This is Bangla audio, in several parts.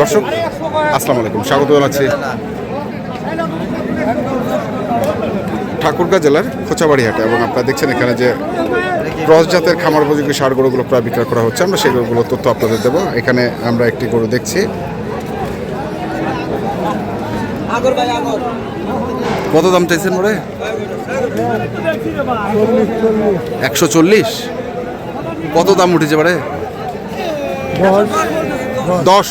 দর্শক, আসসালামু আলাইকুম। স্বাগত জানাচ্ছি ঠাকুরগাঁ জেলার খোঁচাবাড়ি হাটে এবং আপনারা দেখছেন এখানে যে ক্রস জাতের খামার উপযোগী সার গরুগুলো প্রায় বিক্রয় করা হচ্ছে। আমরা গরুগুলো তথ্য আপনাদের দেবো। এখানে আমরা একটি গরু দেখছি। কত দাম চাইছেন মোড়ে একশো চল্লিশ? কত দাম উঠেছে বারে দশ।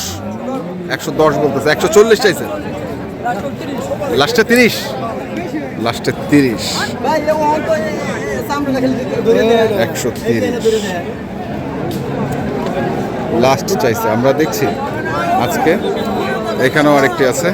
একশো দশ বলতেছে, একশো চল্লিশ চাইছে। লাস্টে তিরিশ। লাস্টে তিরিশ। একশো তিরিশ। লাস্ট চাইছে, আমরা দেখছি। আজকে এখানেও আরেকটি আছে।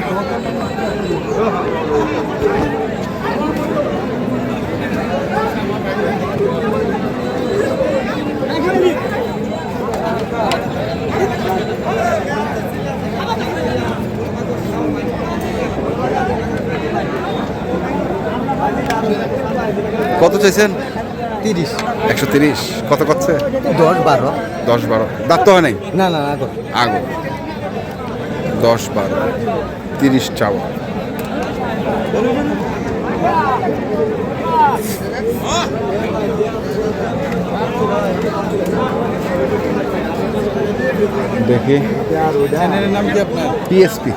চাইছেন? তিরিশ। একশো তিরিশ। কত করছে দশ বারো। দশ বারো। দাঁত তো হয় নাই? না না না গো। আগো। দশ বারো। তিরিশ চাওয়া। দেখি। নাম কি আপনার? পিএসপি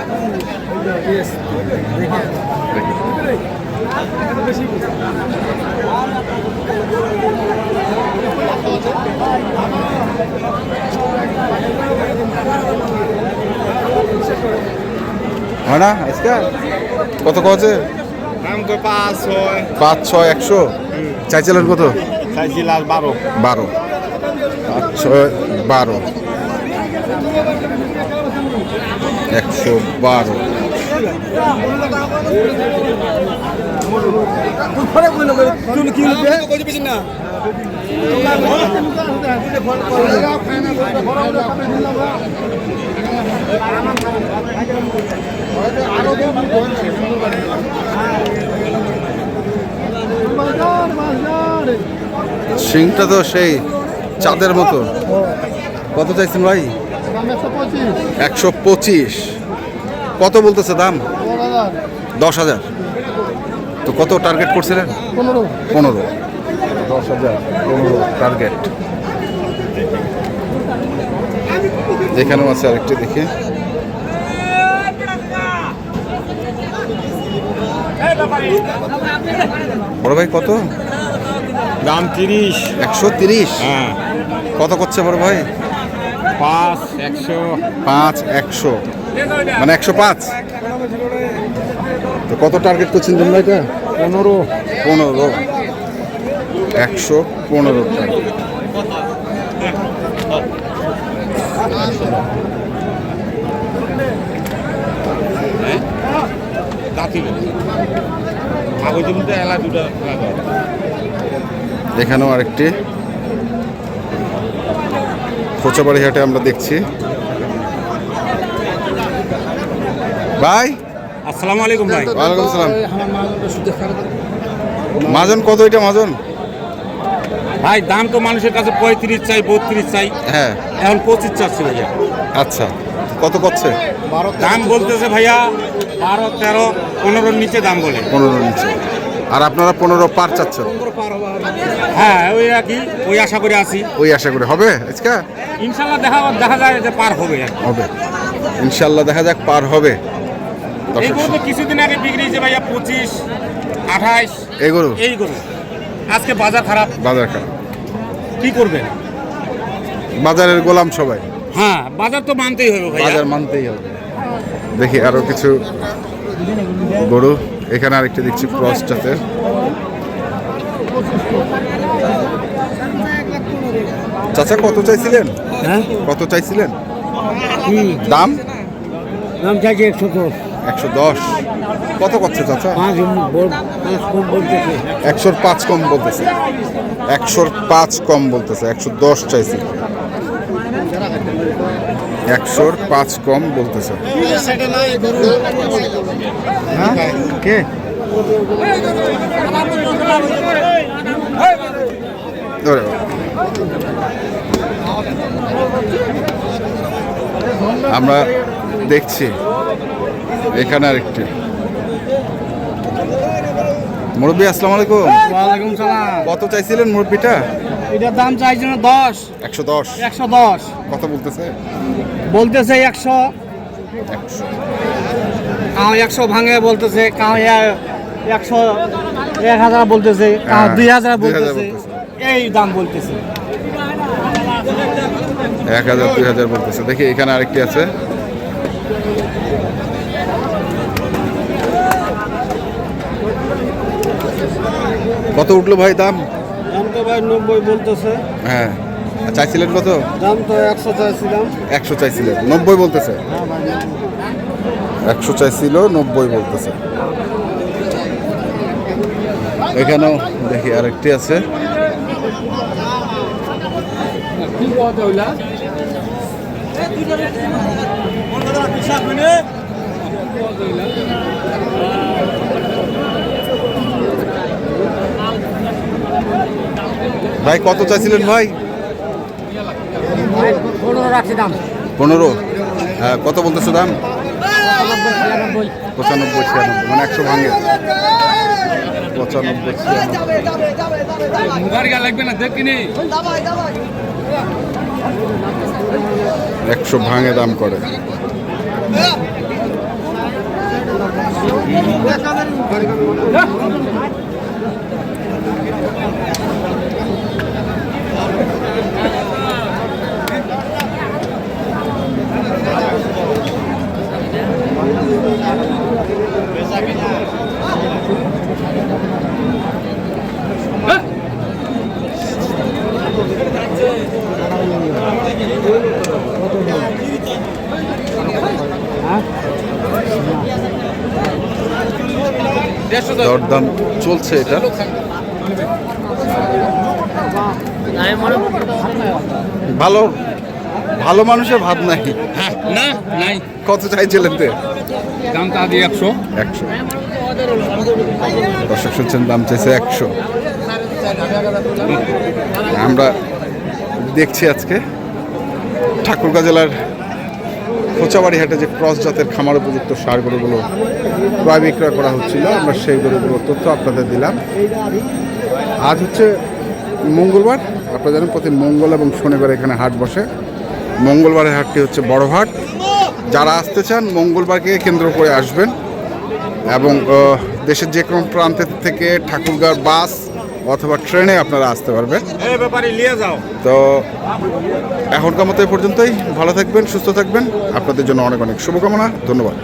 হয় না? আজকে? কত কছে পাঁচ ছয়। পাঁচ ছয় একশো? চাইছিলেন কত? চাইছি লাস্ট বারো। বারো। পাঁচ ছয় বারো। একশো বারো। সিংটা তো সেই চাঁদের মতো। কত চাইছেন ভাই? একশো পঁচিশ। কত বলতেছে দাম? দশ হাজার। তো কত টার্গেট করছিলেন? পনেরো। পনেরো। দশ হাজার পনেরো টার্গেট এখানেও আছে আরেকটি দেখি। বড় ভাই কত? দাম তিরিশ। একশো তিরিশ? হ্যাঁ। কত করছে বড় ভাই? পাঁচ একশো। পাঁচ একশো। মানে একশো পাঁচ? তো কত টার্গেট করছেন তোমরা এটা? পনেরো। পনেরো। একশো পনেরো টার্গেট এখানেও আরেকটি। খোঁচাবাড়ি হাটে আমরা দেখছি। ভাই? আসসালামু আলাইকুম ভাই। ওয়ালাইকুম সালাম। মাজন কত এটা মাজন? ভাই দাম তো মানুষের কাছে পঁয়ত্রিশ চাই বত্রিশ চাই। হ্যাঁ। এখন পঁচিশ চাচ্ছি ভাইয়া। আচ্ছা। কত করছে? দাম বলতেছে ভাইয়া বারো তেরো পনেরোর নিচে দাম বলে। পনেরো নিচে। আর আপনারা পনেরো পার চাচ্ছেন? হ্যাঁ ওই একই ওই আশা করে আছি। ওই আশা করে হবে? আজকা? ইনশাল্লাহ দেখা দেখা যায় যে পার হবে আর হবে। ইনশাল্লাহ দেখা যাক পার হবে। এই তো কিছুদিন আগে বিক্রি হয়েছে ভাইয়া পঁচিশ আঠাইশ। এই গরু? এই গরু। আজকে বাজার খারাপ। বাজার খারাপ। কি করবেন? বাজারের গোলাম সবাই। হ্যাঁ বাজার তো মানতেই হবে বাজার মানতেই হবে। দেখি আরও কিছু গরু। এখানে আরেকটি দেখছি ক্রস জাতের। চাচা কত চাইছিলেন? হ্যাঁ? কত চাইছিলেন? দাম? নাম চাইছে একশো দশ। একশো দশ। কত করছে চাচা? একশোর পাঁচ কম বলতেছে। একশোর পাঁচ কম বলতেছে একশো দশ চাইছে। একশোর পাঁচ কম বলতেছে। হ্যাঁ? কে? বাবা। আমরা দেখছি। এখানে আরেকটি। মুরব্বী আসসালামু আলাইকুম। ওয়ালাইকুম সালাম। কত চাইছিলেন মুরব্বিটা? এটার দাম চাইছে না দশ। একশো দশ। একশো দশ। কত বলতেছে? বলতেছে একশো। একশো। কাউ একশো ভাঙে বলতেছে কাউ একশো এক হাজার বলতেছে কাউ হ্যাঁ, দুই হাজার 2000 বলতেছে। বলতেছে। এই দাম বলতেছে। এক হাজার দুই হাজার বলতেছে। দেখি এখানে আরেকটি আছে। কত উঠল ভাই দাম? দাম তো ভাই নব্বই বলতেছে। হ্যাঁ। চাইছিলেন কত? দাম তো একশো চাইছিলাম। একশো চাইছিলেন। নব্বই বলতেছে? একশো চাইছিল নব্বই বলতেছে। এখানেও দেখি আরেকটি আছে। ভাই কত চাইছিলেন ভাই? পনেরো রাখছি দাম। পনেরো? হ্যাঁ কত বলতেছো দাম? পঁচানব্বই ছিয়ানব্বই মানে একশো ভাঙে। পঁচানব্বই একশো ভাঙে দাম করে। দরদাম চলছে এটা। ভালো। ভালো মানুষের ভাব নাই। না নাই। কত চাইছিলেন তে? দামটা দিয়ে একশো। একশো। দর্শক শুনছেন দাম চাইছে একশো। আমরা দেখছি আজকে ঠাকুরগাঁ জেলার কোচাবাড়ি হাটে যে ক্রস জাতের খামার উপযুক্ত সার গরুগুলো ক্রয় বিক্রয় করা হচ্ছিল আমরা সেই গরুগুলোর তথ্য আপনাদের দিলাম। আজ হচ্ছে মঙ্গলবার আপনারা জানেন প্রতি মঙ্গল এবং শনিবার এখানে হাট বসে। মঙ্গলবারের হাটটি হচ্ছে বড় হাট। যারা আসতে চান মঙ্গলবারকে কেন্দ্র করে আসবেন এবং দেশের যে কোনো প্রান্তের থেকে ঠাকুরগাঁর বাস অথবা ট্রেনে আপনারা আসতে পারবেন। তো এখনকার মতো এ পর্যন্তই। ভালো থাকবেন সুস্থ থাকবেন। আপনাদের জন্য অনেক অনেক শুভকামনা। ধন্যবাদ।